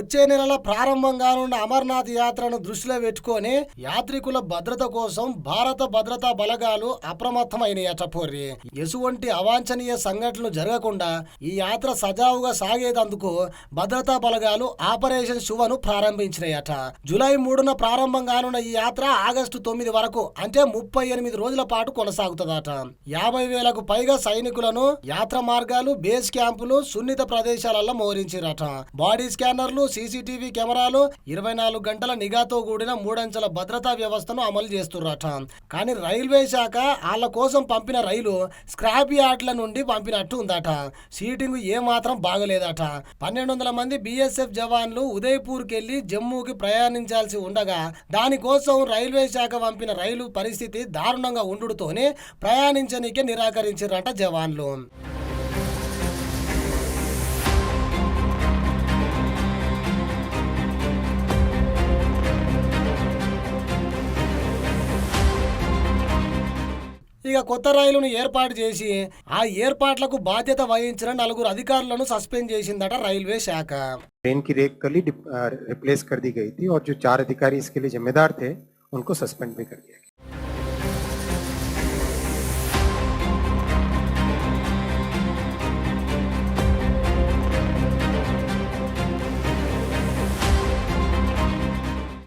వచ్చే నెలల ప్రారంభంగానున్న అమర్నాథ్ యాత్రను దృష్టిలో పెట్టుకొని యాత్రికుల భద్రత కోసం భారత భద్రతా బలగాలు అప్రమత్తమైనయట పోర్రి. ఎటువంటి అవాంఛనీయ సంఘటనలు జరగకుండా ఈ యాత్ర సజావుగా సాగేదందుకు భద్రతా బలగాలు ఆపరేషన్ శువను ప్రారంభించినాయట. జూలై మూడున ప్రారంభం కానున్న ఈ యాత్ర ఆగస్టు తొమ్మిది వరకు అంటే ముప్పై ఎనిమిది రోజుల పాటు కొనసాగుతుందట. యాభై వేలకు పైగా సైనికులను యాత్ర మార్గాలు బేస్ క్యాంపులు సున్నిత ప్రదేశాలలో మోహరించారట. బాడీ స్కానర్లు సీసీటీవీ కెమెరాలు ఇరవై నాలుగు గంటల నిఘాతో కూడిన మూడంచెల భద్రతా వ్యవస్థను అమలు చేస్తుర్రట. కానీ రైల్వే శాఖ వాళ్ళ కోసం పంపిన రైలు స్క్రాప్ యార్డ్ల నుండి పంపినట్టు ఉందట. సీటింగ్ ఏమాత్రం బాగలేదట. పన్నెండు వందల మంది బీఎస్ఎఫ్ జవాన్లు ఉదయపూర్కి వెళ్ళి జమ్మూకి ప్రయాణించాల్సి ఉండగా దానికోసం రైల్వే శాఖ పంపిన రైలు పరిస్థితి దారుణంగా ఉండుతోనే ప్రయాణించనీకే నిరాకరించారట జవాన్లు. ఇక కొత్త రైలును ఏర్పాటు చేసి ఆ ఏర్పాట్లకు బాధ్యత వహించిన నలుగురు అధికారులను సస్పెండ్ చేసిందట రైల్వే శాఖ ट्रेन की रेक कली रिप्लेस कर दी गई थी और जो चार अधिकारी इसके लिए जिम्मेदार थे उनको सस्पेंड भी कर दिया गया